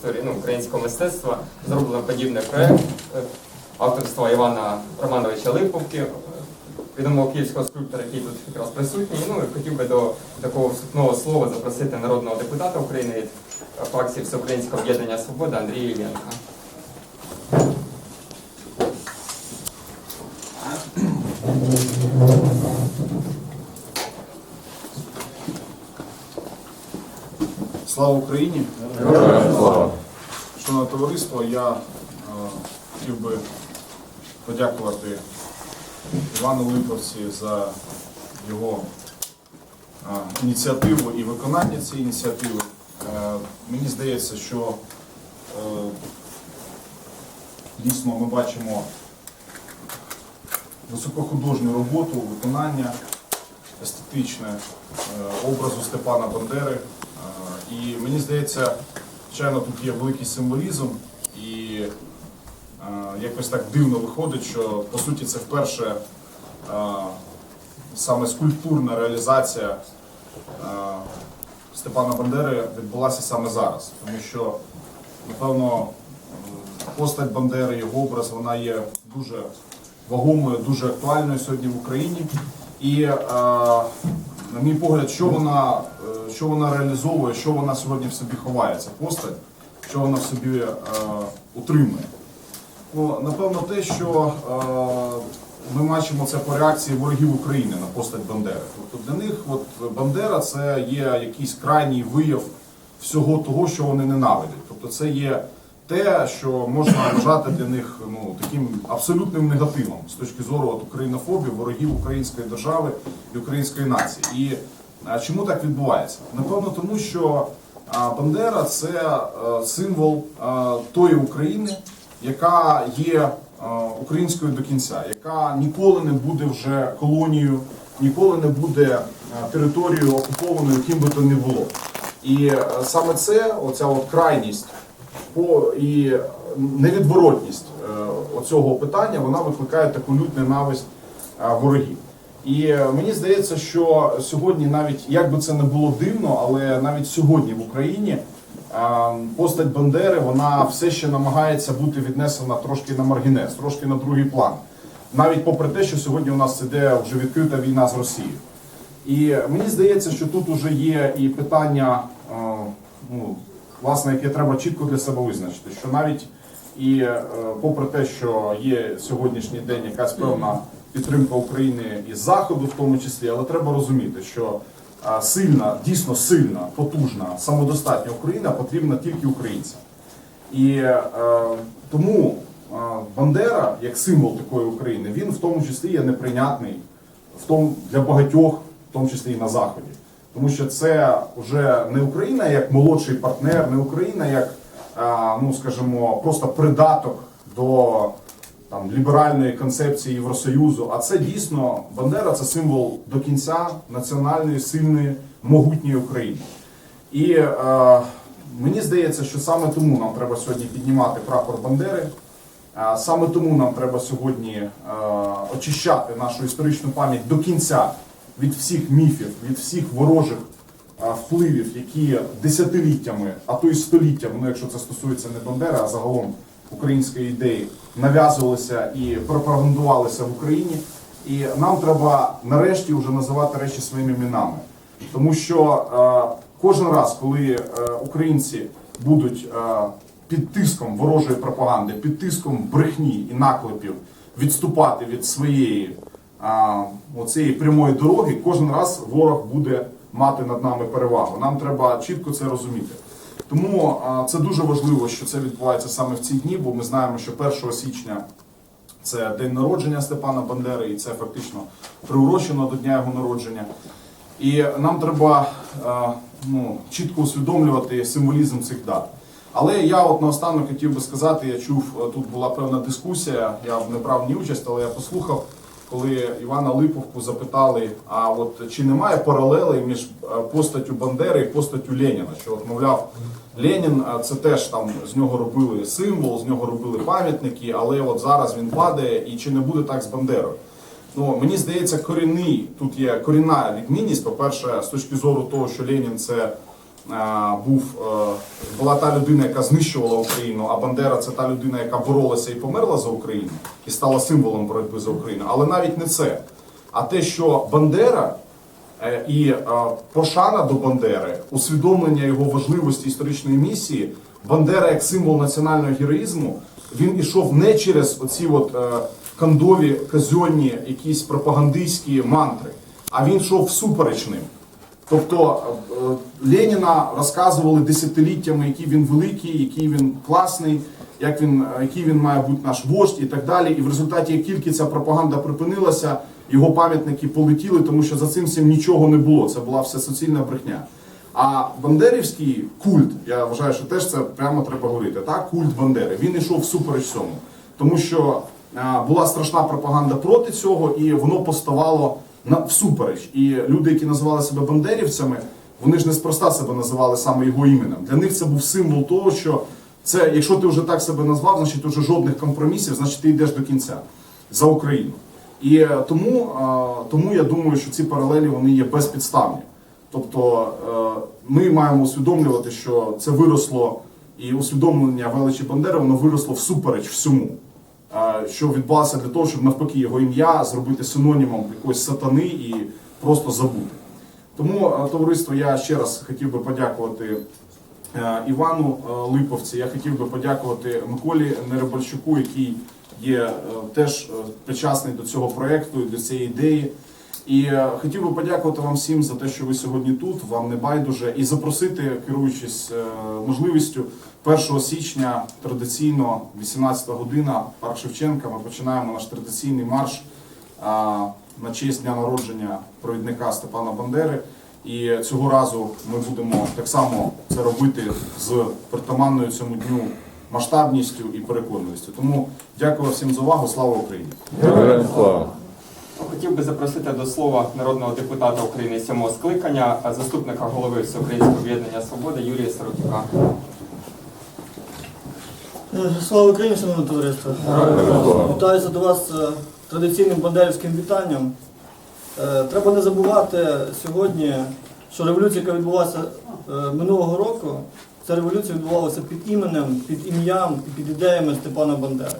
історії ну, українського мистецтва зроблено подібний проект е, авторства Івана Романовича Липовки, е, відомого київського скульптора, який тут якраз присутній. Ну і хотів би до такого вступного слова запросити народного депутата України від е, фракції Всеукраїнського об'єднання Свобода Андрія Іллєнка. Слава Україні! Шановне товариство, я е, хотів би подякувати Івану Липовці за його е, ініціативу і виконання цієї ініціативи. Е, мені здається, що е, дійсно ми бачимо високохудожню роботу, виконання естетичне е, образу Степана Бандери. І мені здається, звичайно, тут є великий символізм, і якось так дивно виходить, що по суті це вперше саме скульптурна реалізація Степана Бандери відбулася саме зараз. Тому що, напевно, постать Бандери, його образ, вона є дуже вагомою, дуже актуальною сьогодні в Україні. І, на мій погляд, що вона, е, що вона реалізовує, що вона сьогодні в собі ховає, ця постать, що вона в собі е, утримує. Ну, напевно, те, що е, ми бачимо це по реакції ворогів України на постать Бандери. Тобто для них от, Бандера це є якийсь крайній вияв всього того, що вони ненавидять. Тобто це є те, що можна вважати для них ну, таким абсолютним негативом з точки зору от, українофобії, ворогів української держави і української нації. І а, чому так відбувається? Напевно, тому що а, Бандера це е, символ е, тої України, яка є е, українською до кінця, яка ніколи не буде вже колонією, ніколи не буде е, територією окупованою, ким би то не було. І саме це, оця от крайність по і невідворотність е, оцього питання, вона викликає таку лють ненависть е, ворогів. І е, мені здається, що сьогодні, навіть як би це не було дивно, але навіть сьогодні в Україні постать Бандери вона все ще намагається бути віднесена трошки на маргінес, трошки на другий план. Навіть попри те, що сьогодні у нас іде вже відкрита війна з Росією. І мені здається, що тут вже є і питання, ну, власне, яке треба чітко для себе визначити, що навіть і е, попри те, що є сьогоднішній день якась певна підтримка України із Заходу, в тому числі, але треба розуміти, що е, сильна, дійсно сильна, потужна, самодостатня Україна потрібна тільки українцям. І е, тому е, Бандера, як символ такої України, він в тому числі є неприйнятний в тому для багатьох, в тому числі і на Заході. Тому що це вже не Україна як молодший партнер, не Україна як, ну скажімо, просто придаток до там ліберальної концепції Євросоюзу. А це дійсно Бандера це символ до кінця національної, сильної, могутньої України. І е, мені здається, що саме тому нам треба сьогодні піднімати прапор Бандери. Е, Саме тому нам треба сьогодні е, очищати нашу історичну пам'ять до кінця від всіх міфів, від всіх ворожих впливів, які десятиліттями, а то й століттями, ну якщо це стосується не Бандери, а загалом української ідеї, нав'язувалися і пропагандувалися в Україні. І нам треба нарешті вже називати речі своїми іменами. Тому що е, кожен раз, коли е, українці будуть е, під тиском ворожої пропаганди, під тиском брехні і наклепів відступати від своєї оцієї прямої дороги, кожен раз ворог буде мати над нами перевагу. Нам треба чітко це розуміти. Тому це дуже важливо, що це відбувається саме в ці дні, бо ми знаємо, що 1 січня це день народження Степана Бандери, і це фактично приурочено до дня його народження. І нам треба ну, чітко усвідомлювати символізм цих дат. Але я от наостанок хотів би сказати, я чув, тут була певна дискусія, я не брав ні участь, але я послухав, коли Івана Липовку запитали, а от чи немає паралелей між е, постаттю Бандери і постаттю Леніна, що от, мовляв, Ленін е, це теж там з нього робили символ, з нього робили пам'ятники, але от зараз він падає, і чи не буде так з Бандерою? Ну, мені здається, корінний, тут є корінна відмінність. По-перше, з точки зору того, що Ленін це був, е, була та людина, яка знищувала Україну, а Бандера це та людина, яка боролася і померла за Україну і стала символом боротьби за Україну. Але навіть не це. А те, що Бандера е, і е, пошана до Бандери, усвідомлення його важливості історичної місії, Бандера як символ національного героїзму, він ішов не через оці от е, кандові казьонні якісь пропагандистські мантри, а він йшов всупереч ним. Тобто е, Леніна розказували десятиліттями, який він великий, який він класний, як він, е, який він має бути наш вождь і так далі. І в результаті, як тільки ця пропаганда припинилася, його пам'ятники полетіли, тому що за цим всім нічого не було. Це була все суцільна брехня. А Бандерівський культ, я вважаю, що теж це прямо треба говорити. Так, культ Бандери. Він йшов всупереч цьому, тому що е, була страшна пропаганда проти цього, і воно поставало на всупереч. І люди, які називали себе бандерівцями, вони ж неспроста себе називали саме його іменем. Для них це був символ того, що це, якщо ти вже так себе назвав, значить вже жодних компромісів, значить ти йдеш до кінця за Україну. І е, тому, тому я думаю, що ці паралелі вони є безпідставні. Тобто е, ми маємо усвідомлювати, що це виросло і усвідомлення величі Бандери, воно виросло всупереч всьому. Що відбулося для того, щоб навпаки його ім'я зробити синонімом якоїсь сатани і просто забути. Тому, товариство, я ще раз хотів би подякувати е, Івану е, Липовці. Я хотів би подякувати Миколі Неребальчуку, який є е, теж причасний до цього проєкту, до цієї ідеї. І е, хотів би подякувати вам всім за те, що ви сьогодні тут, вам не байдуже, і запросити, керуючись е, можливістю, 1 січня традиційно, 18 година, парк Шевченка, ми починаємо наш традиційний марш на честь дня народження провідника Степана Бандери. І цього разу ми будемо так само це робити з притаманною цьому дню масштабністю і переконаністю. Тому дякую всім за увагу. Слава Україні! Слава. Хотів би запросити до слова народного депутата України сьомого скликання, заступника голови Всеукраїнського об'єднання Свободи Юрія Сорокіка. Е, Слава Україні, шановне товариство! Вітаюся до вас е, традиційним бандерівським вітанням. Е, Треба не забувати сьогодні, що революція, яка відбулася е, минулого року, ця революція відбувалася під іменем, під ім'ям і під ідеями Степана Бандери.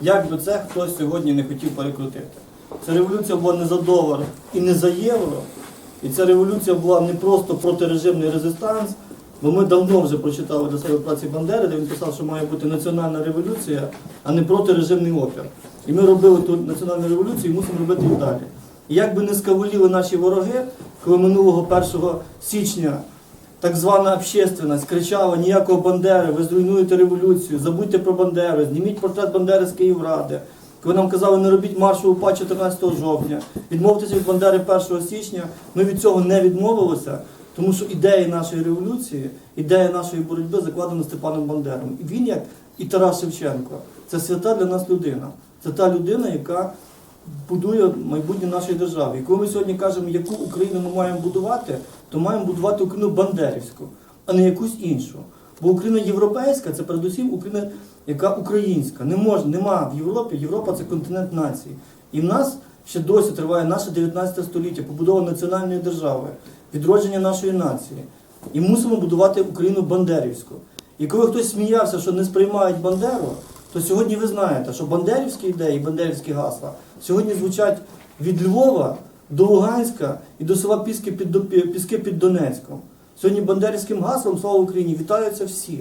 Як би це хтось сьогодні не хотів перекрутити. Ця революція була не за долар і не за євро. І ця революція була не просто протирежимний резистанс, бо ми давно вже прочитали для себе праці Бандери, де він писав, що має бути національна революція, а не протирежимний опір. І ми робили ту національну революцію і мусимо робити і далі. І як би не скавуліли наші вороги, коли минулого 1 січня так звана общественность кричала ніякого Бандери, ви зруйнуєте революцію, забудьте про Бандеру, зніміть портрет Бандери з Київради. Коли нам казали, не робіть маршу УПА 14 жовтня, відмовтеся від Бандери 1 січня, ми від цього не відмовилися, тому що ідея нашої революції, ідея нашої боротьби закладена Степаном Бандером. І він, як і Тарас Шевченко, це свята для нас людина. Це та людина, яка будує майбутнє нашої держави. І коли ми сьогодні кажемо, яку Україну ми маємо будувати, то маємо будувати Україну бандерівську, а не якусь іншу. Бо Україна європейська це передусім Україна, яка українська. Не можна, нема в Європі. Європа це континент націй. І в нас ще досі триває наше 19 століття, побудова національної держави, відродження нашої нації. І мусимо будувати Україну бандерівську. І коли хтось сміявся, що не сприймають Бандеру, то сьогодні ви знаєте, що бандерівські ідеї, бандерівські гасла сьогодні звучать від Львова до Луганська і до села Піски під, Піски під Донецьком. Сьогодні бандерівським гаслом Слава Україні вітаються всі.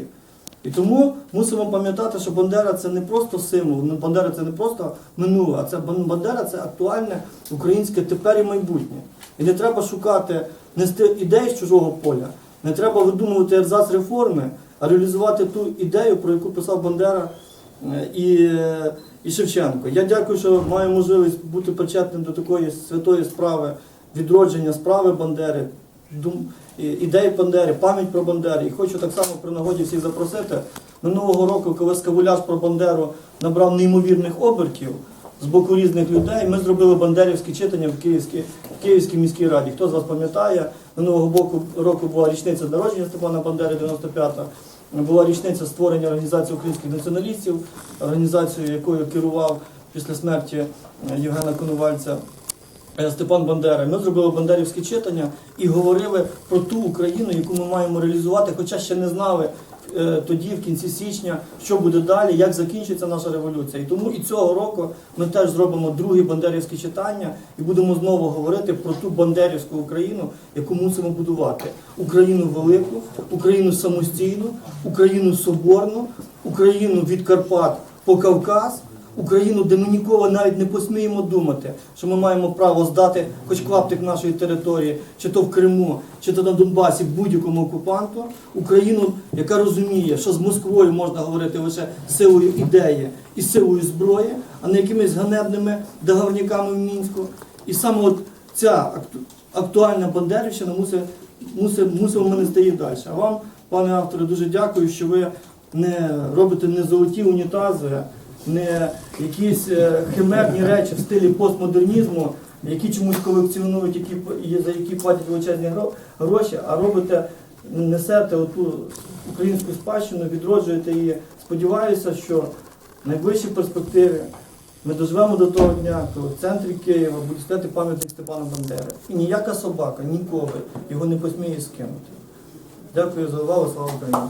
І тому мусимо пам'ятати, що Бандера це не просто символ, ну, Бандера це не просто минуле, а це Бандера це актуальне українське тепер і майбутнє. І не треба шукати нести ідеї з чужого поля, не треба видумувати абзац реформи, а реалізувати ту ідею, про яку писав Бандера е, і, і Шевченко. Я дякую, що маю можливість бути причетним до такої святої справи, відродження справи Бандери, ідеї Бандери, пам'ять про Бандери. І хочу так само при нагоді всіх запросити. Минулого року, коли скавуляж про Бандеру набрав неймовірних обертів з боку різних людей, ми зробили бандерівське читання в Київській, в Київській міській раді. Хто з вас пам'ятає, минулого боку, року була річниця народження Степана Бандери, 95-та. Була річниця створення організації українських націоналістів, організацією, якою керував після смерті Євгена Конувальця Степан Бандера. Ми зробили бандерівське читання і говорили про ту Україну, яку ми маємо реалізувати, хоча ще не знали е, тоді, в кінці січня, що буде далі, як закінчиться наша революція. І тому і цього року ми теж зробимо друге бандерівське читання і будемо знову говорити про ту бандерівську Україну, яку мусимо будувати. Україну велику, Україну самостійну, Україну соборну, Україну від Карпат по Кавказ. Україну, де ми ніколи навіть не посміємо думати, що ми маємо право здати хоч клаптик нашої території, чи то в Криму, чи то на Донбасі будь-якому окупанту. Україну, яка розуміє, що з Москвою можна говорити лише силою ідеї і силою зброї, а не якимись ганебними договорниками в мінську. І саме от ця актуальна Бандерівщина мусить, мусить, мусимо ми нести її далі. А вам, пане авторе, дуже дякую, що ви не робите не золоті унітази, не якісь е, химерні речі в стилі постмодернізму, які чомусь колекціонують, які за які платять величезні гро- гроші, а робите, несете оту українську спадщину, відроджуєте її. Сподіваюся, що в найближчій перспективі ми доживемо до того дня, коли в центрі Києва буде стояти пам'ятник Степана Бандери. І ніяка собака ніколи його не посміє скинути. Дякую за увагу, слава Україні!